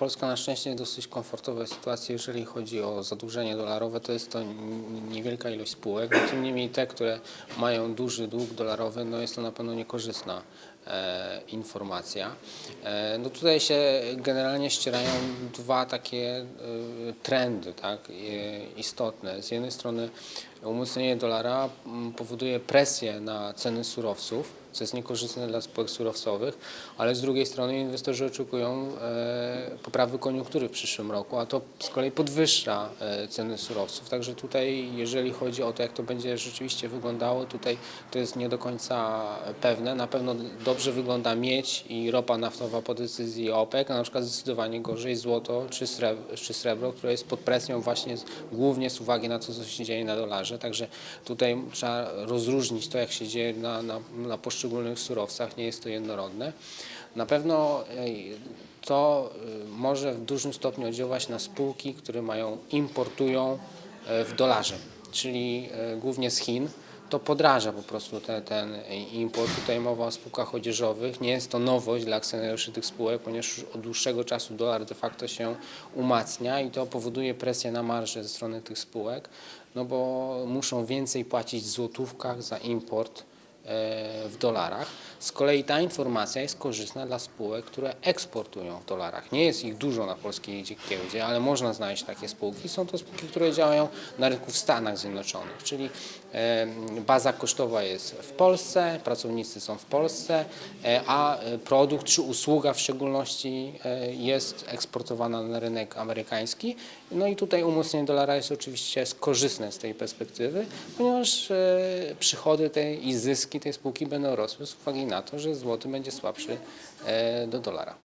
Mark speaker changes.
Speaker 1: Polska na szczęście jest w dosyć komfortowej sytuacji, jeżeli chodzi o zadłużenie dolarowe. To jest to niewielka ilość spółek. Tym niemniej te, które mają duży dług dolarowy, no jest to na pewno niekorzystna informacja. E, no tutaj się generalnie ścierają dwa takie e, trendy tak, e, istotne. Z jednej strony umocnienie dolara powoduje presję na ceny surowców, co jest niekorzystne dla spółek surowcowych, ale z drugiej strony inwestorzy oczekują e, poprawy koniunktury w przyszłym roku, a to z kolei podwyższa e, ceny surowców. Także tutaj, jeżeli chodzi o to, jak to będzie rzeczywiście wyglądało, tutaj to jest nie do końca pewne. Na pewno dobrze wygląda miedź i ropa naftowa po decyzji OPEC, a na przykład zdecydowanie gorzej złoto czy srebro, czy srebro które jest pod presją właśnie głównie z uwagi na to, co się dzieje na dolarze. Także tutaj trzeba rozróżnić to, jak się dzieje na, na, na poszczególnych surowcach. Nie jest to jednorodne. Na pewno to y, może w dużym stopniu oddziaływać na spółki, które mają, importują e, w dolarze, czyli e, głównie z Chin. To podraża po prostu ten, ten import. Tutaj mowa o spółkach odzieżowych. Nie jest to nowość dla akcjonariuszy tych spółek, ponieważ od dłuższego czasu dolar de facto się umacnia i to powoduje presję na marże ze strony tych spółek, no bo muszą więcej płacić w złotówkach za import w dolarach. Z kolei ta informacja jest korzystna dla spółek, które eksportują w dolarach. Nie jest ich dużo na polskiej giełdzie, ale można znaleźć takie spółki. Są to spółki, które działają na rynku w Stanach Zjednoczonych, czyli e, baza kosztowa jest w Polsce, pracownicy są w Polsce, e, a e, produkt czy usługa w szczególności e, jest eksportowana na rynek amerykański. No i tutaj umocnienie dolara jest oczywiście korzystne z tej perspektywy, ponieważ e, przychody tej i zyski tej spółki będą rosły z uwagi na to, że złoty będzie słabszy e, do dolara.